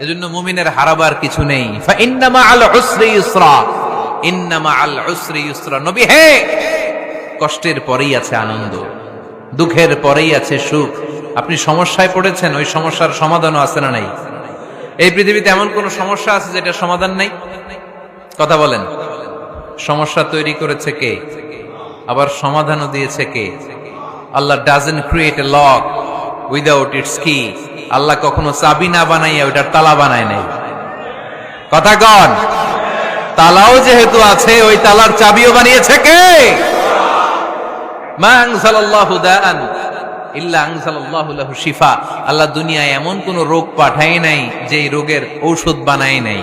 এজন্য মুমিনের হারাবার কিছু নেই। ইন্নামা ইন্নামা হে! কষ্টের পরেই আছে আনন্দ। দুঃখের পরেই আছে সুখ। আপনি সমস্যায় পড়েছেন, ওই সমস্যার সমাধানও আছে না নাই? এই পৃথিবীতে এমন কোন সমস্যা আছে যেটা সমাধান নাই? কথা বলেন। সমস্যা তৈরি করেছে কে? আবার সমাধানও দিয়েছে কে? Allah doesn't create a lock without its key আল্লাহ কখনো চাবি না বানাইয়া ওইটার তালা বানায় নাই। কথা কন। তালাও যেহেতু আছে, ওই তালার চাবিও বানিয়েছে কে? আল্লাহ দুনিয়ায় এমন কোন রোগ পাঠায় নাই যে রোগের ঔষধ বানায় নাই।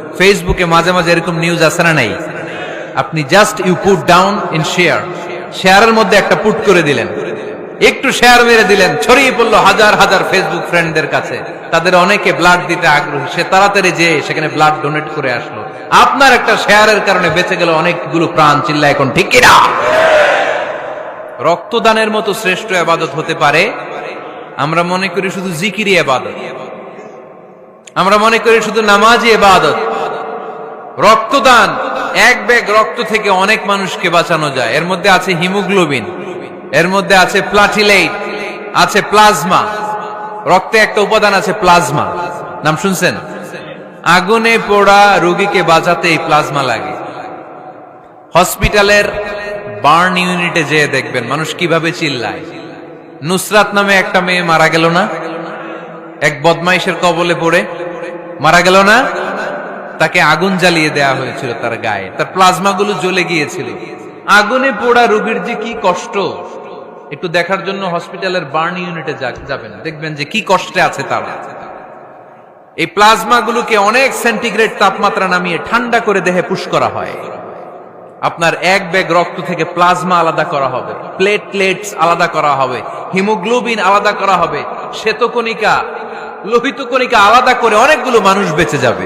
ফেসবুকে মাঝে মাঝে এরকম নিউজ আসে না নাই? আপনি just you put down in share শেয়ারের মধ্যে একটা পুট করে দিলেন। একটু শেয়ার মেরে দিলেন, ছড়িয়ে পড়ল হাজার হাজার ফেসবুক ফ্রেন্ডদের কাছে। তাদের অনেকে ব্লাড দিতে আগ্রহী। সে তাড়াতাড়ি যে সেখানে ব্লাড ডোনেট করে আসলো। আপনার একটা শেয়ারের কারণে বেঁচে গেল অনেকগুলো প্রাণ, চিল্লা এখন ঠিক কিনা রক্তদানের মতো শ্রেষ্ঠ আবাদত হতে পারে। আমরা মনে করি শুধু জিকিরি আবাদত। আমরা মনে করি শুধু নামাজি আবাদত। রক্তদান। এক ব্যাগ রক্ত থেকে অনেক মানুষকে বাঁচানো যায়। এর মধ্যে আছে হিমোগ্লোবিন, এর মধ্যে আছে প্লাটিলেট আছে প্লাজমা। রক্তে একটা উপাদান আছে প্লাজমা। নাম শুনছেন? আগুনে পোড়া রোগীকে বাঁচাতে এই প্লাজমা লাগে। হসপিটালের বার্ন ইউনিটে যেয়ে দেখবেন, মানুষ কীভাবে চিল্লায়। নুসরাত নামে একটা মেয়ে মারা গেল না? এক বদমাইশের কবলে পড়ে। মারা গেল না? তাকে আগুন জ্বালিয়ে দেয়া হয়েছিল তার গায়ে। তার প্লাজমা গুলো জ্বলে গিয়েছিল। আগুনে পোড়া রোগীর যে কি কষ্ট? একটু দেখার জন্য হসপিটালের বার্ন ইউনিটে যাবেন। দেখবেন যে কি কষ্টে আছে তারা। এই প্লাজমা গুলোকে অনেক সেন্টিগ্রেড তাপমাত্রা নামিয়ে ঠান্ডা করে দেহে পুশ করা হয়। আপনার এক ব্যাগ রক্ত থেকে প্লাজমা আলাদা করা হবে। প্লেটলেটস আলাদা করা হবে। হিমোগ্লোবিন আলাদা করা হবে। শ্বেতকণিকা লোহিত কণিকা আলাদা করে অনেকগুলো মানুষ বেঁচে যাবে।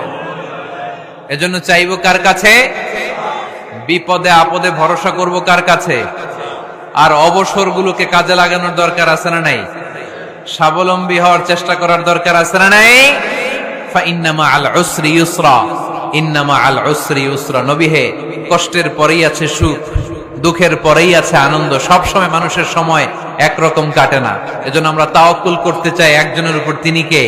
এজন্য চাইব কার কাছে? বিপদে আপদে ভরসা করব কার কাছে? আর অবসরগুলোকে কাজে লাগানোর দরকার আছে না নাই? স্বাবলম্বী হওয়ার চেষ্টা করার দরকার আছে না নাই? ফাইন্নামা আল ইন্নামা আল কষ্টের পরেই আছে সুখ, দুঃখের পরেই আছে আনন্দ। মানুষের সময় একরকম কাটে না। এজন্য আমরা তাওয়াক্কুল করতে চাই একজনের উপর। তিনি কে?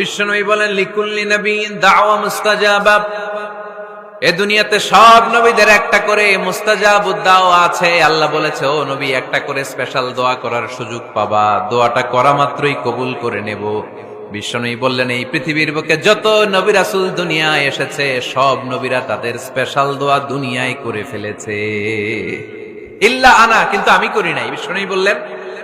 বিশ্বনবী বলেন, লিকুল্লি নবীন দাওয়া মুস্তাজাবা। এ দুনিয়াতে সব নবীদের একটা করে মুস্তাজাব দাও আছে। আল্লাহ বলেছে, ও নবী, একটা করে স্পেশাল দোয়া করার সুযোগ পাবা। দোয়াটা করা মাত্রই কবুল করে নেব। বিশ্বনবী বললেন, এই পৃথিবীর বুকে যত নবী রাসূল দুনিয়ায় এসেছে, সব নবীরা তাদের স্পেশাল দোয়া দুনিয়ায় করে ফেলেছে। ইল্লা আনা, কিন্তু আমি করি নাই। বিশ্বনবী বললেন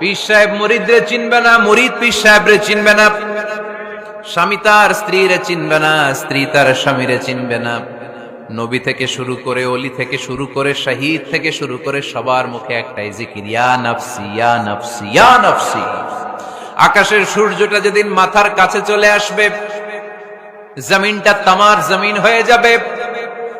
পীর সাহেব মরিদরে চিনবে না, মরিদ পীর সাহেবরে চিনবে না। স্বামী তার, স্ত্রীরে চিনবে না, স্ত্রী তার স্বামীরে চিনবে না। নবী থেকে শুরু করে, অলি থেকে শুরু করে, শাহিদ থেকে শুরু করে সবার মুখে একটাই জিকির, ইয়া নফসি ইয়া নফসি ইয়া নফসি। আকাশের সূর্যটা যেদিন মাথার কাছে চলে আসবে, জমিনটা তামার জমিন হয়ে যাবে।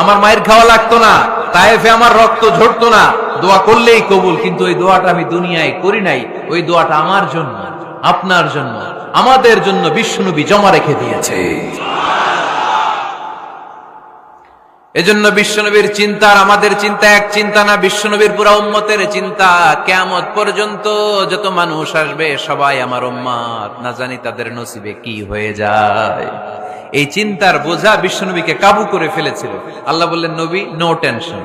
আমার মায়ের খাওয়া লাগতো না, তায়েফে আমার রক্ত ঝরতো না। দোয়া করলেই কবুল, কিন্তু ওই দোয়াটা আমি দুনিয়ায় করি নাই, ওই দোয়াটা আমার জন্য, আপনার জন্য, আমাদের জন্য বিষ্ণুবী জমা রেখে দিয়েছে। এজন্য বিশ্বনবীর চিন্তা আর আমাদের চিন্তা এক চিন্তা না বিশ্বনবীর পুরা উম্মতের চিন্তা। কেমত পর্যন্ত যত মানুষ আসবে, সবাই আমার উম্মাত না জানি তাদের নসিবে কি হয়ে যায়। এই চিন্তার বোঝা বিশ্বনবীকে কাবু করে ফেলেছিল। আল্লাহ বললেন, নবী নো টেনশন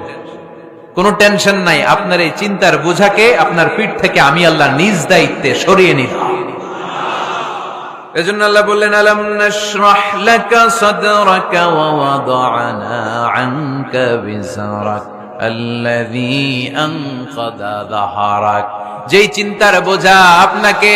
কোনো টেনশন নাই। আপনার এই চিন্তার বোঝাকে আপনার পিঠ থেকে আমি আল্লাহ নিজ দায়িত্বে সরিয়ে নিলাম। এজন্য আল্লাহ বললেন, আলাম লাকা সাদরাকা ওয়া ওয়াদানা আনকা বিজরাক আল্লাযী আনকাদা যেই চিন্তার বোঝা আপনাকে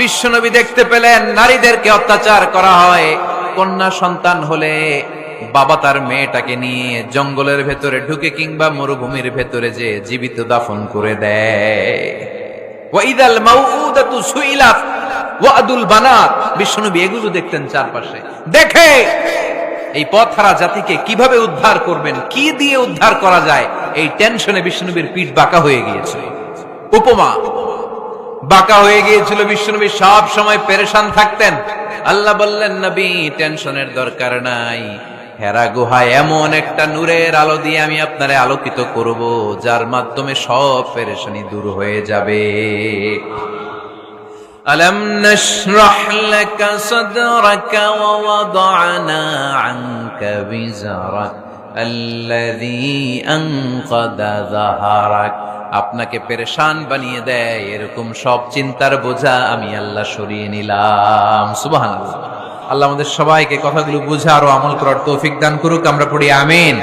বিশ্বনবী দেখতে পেলেন নারীদেরকে অত্যাচার করা হয়। কন্যা সন্তান হলে বাবা তার মেয়েটাকে নিয়ে জঙ্গলের ভেতরে ঢুকে কিংবা মরুভূমির ভেতরে যে জীবিত দাফন করে দেয়। ওয়াদুল বিশ্বনবী এগুলো দেখতেন চারপাশে। দেখে এই পথহারা জাতিকে কীভাবে উদ্ধার করবেন, কি দিয়ে উদ্ধার করা যায়, এই টেনশনে বিষ্ণুনবীর পিঠ বাঁকা হয়ে গিয়েছিল উপমা বাঁকা হয়ে গিয়েছিল বিষ্ণুনবী সব সময় পেরেশান থাকতেন আল্লাহ বললেন নবী টেনশনের দরকার নাই হেরা গুহায় এমন একটা নূরের আলো দিয়ে আমি আপনারে আলোকিত করব যার মাধ্যমে সব পেরেশানি দূর হয়ে যাবে ألم نشرح لك صدرك ووضعنا عنك وزرك الذي أنقض ظهرك আপনাকে পেরেশান বানিয়ে দেয়, এরকম সব চিন্তার বোঝা আমি আল্লাহ সরিয়ে নিলাম। সুবাহ আল্লাহ আমাদের সবাইকে কথাগুলো বুঝা আরও আমল করার তৌফিক দান করুক, আমরা পড়ি আমিন।